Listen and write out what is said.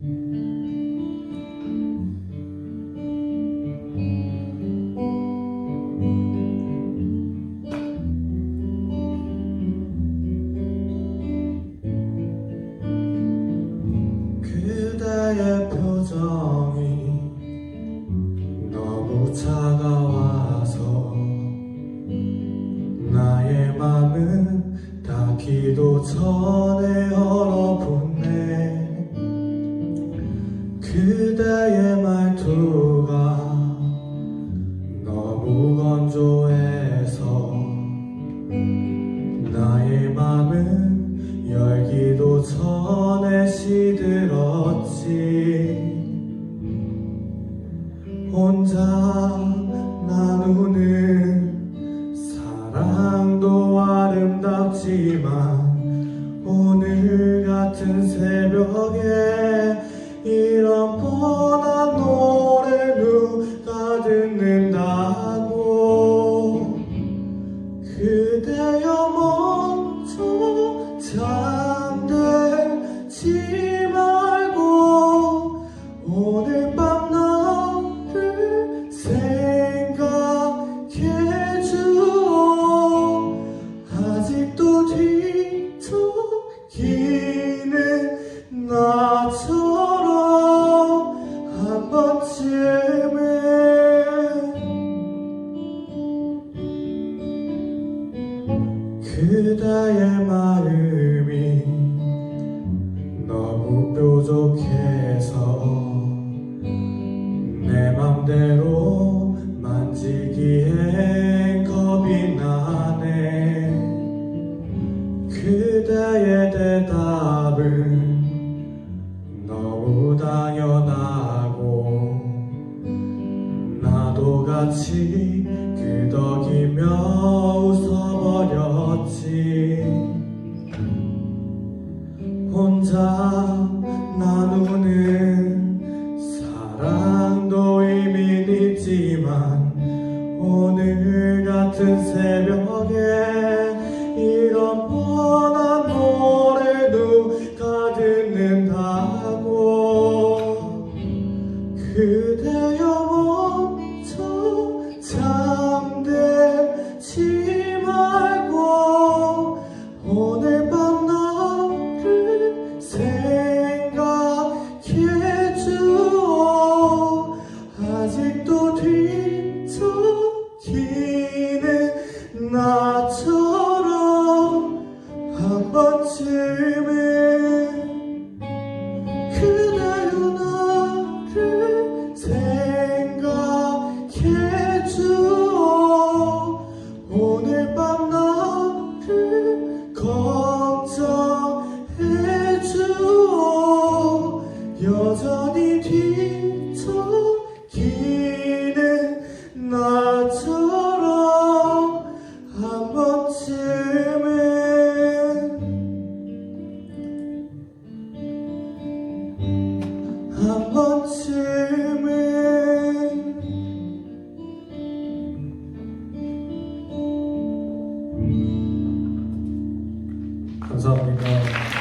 그대의 표정이 너무 차가워서 나의 맘은 닿기도 전에 혼자 나누는 사랑도 아름답지만 오늘 같은 새벽에 이런 뻔한 그대의 마음이 너무 뾰족해서 내 맘대로 만지기엔 겁이 나네. 그대의 대답은 너무 당연하고 나도 같이 끄덕이며 웃어버렸지. 혼자 나누는 사랑도 이미 있지만 오늘 같은 새벽에 이런 뻔한 노래 누가 듣는다고. 그대여 오늘 밤 나를 걱정해 주오 여전히 뒤척이는 나처럼 한 번쯤은 한 번쯤은